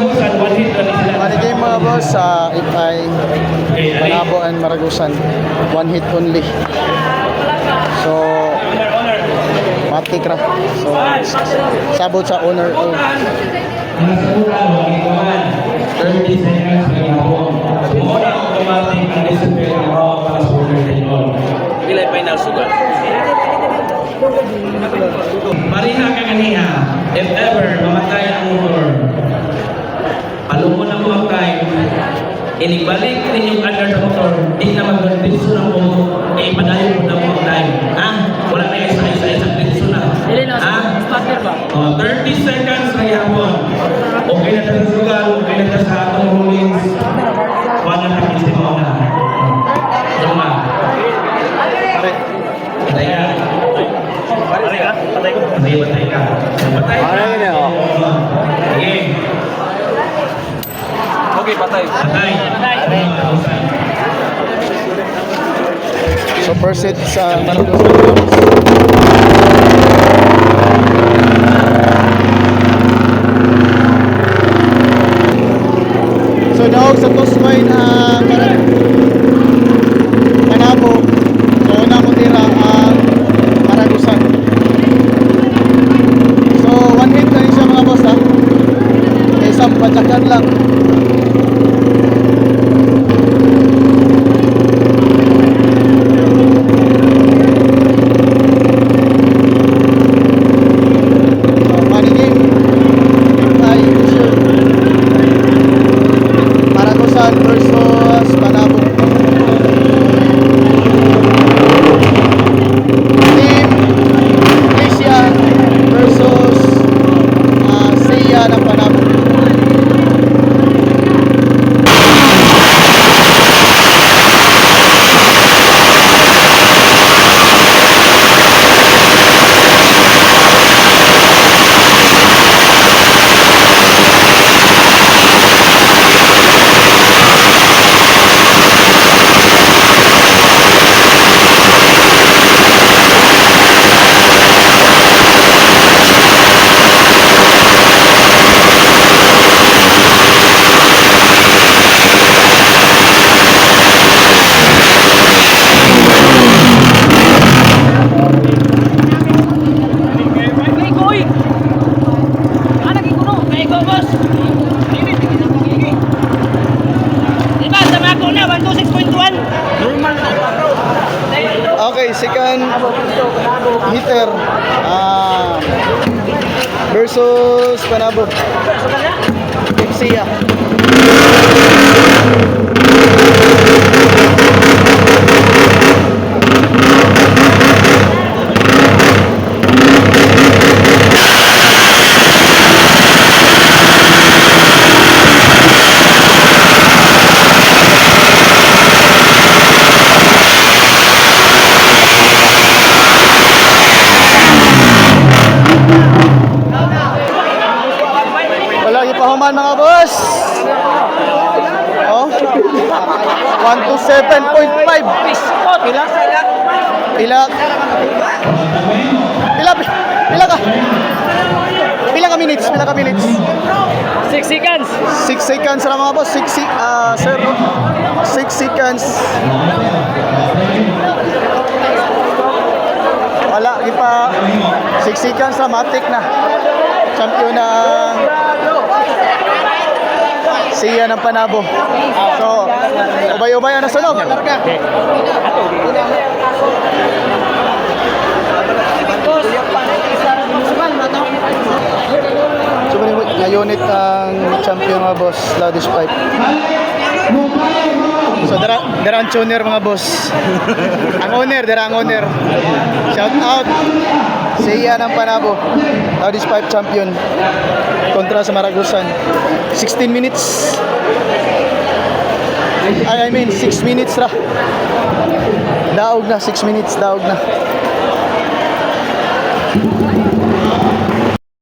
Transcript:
Money game mga boss sa Okay, ali. Manabo and Maragusan. One hit only. So, matik ra. So, sabot sa owner. Nasa una, magkikaman. 30 seconds na gahapon. Muna automatic ang discipline ng mga para sa order tenyon. Pilay final sugar. Mariha ka ganiha, if ever mamatay ang motor, palungo na mo ang time, inibalik ninyong under sa motor, di na mag-diretso na mo, eh padayon mo na ang time. Ha? Wala na isa isa isang diretso na. Ha? starter ba? Oh, 30 seconds na so first hit sa Maragusan. So daog sa Tosmay na Manabo. So una mo tira ang Maragusan. So one hit na rin siya mga boss ha. Isang patsakan lang. So, money game. Ay, sure. Maragusan versus Manabo. Team Asia versus uh, Sia ng Panabo. Kay Koy! Ah, naging kuno. Kay Ko, boss. Diba, sama ko na, 126.1. Normal na. Okay, second hitter ah. Versus Panabo. Team Ipahuman mga boss. Oh. 1 to 7.5. Pila? Pila. Pila pila ka. Pila ka minutes, pila ka minutes. 6 seconds. 6 seconds lang mga boss. 6 si ah sir. 6 seconds. Wala, di pa 6 seconds na matik na. Champion na siya ng Panabo. So, ubay-ubay ang nasunog. So, nga unit ang champion mga boss, Ladis Pipe. So, dara, dara ang tuner mga boss. ang owner, dara ang owner. Shout out. Siya ng Panabo. Ladis Pipe champion. Kontra sa Maragusan. 16 minutes. Ay, I mean, 6 minutes ra. Daog na, 6 minutes, daog na.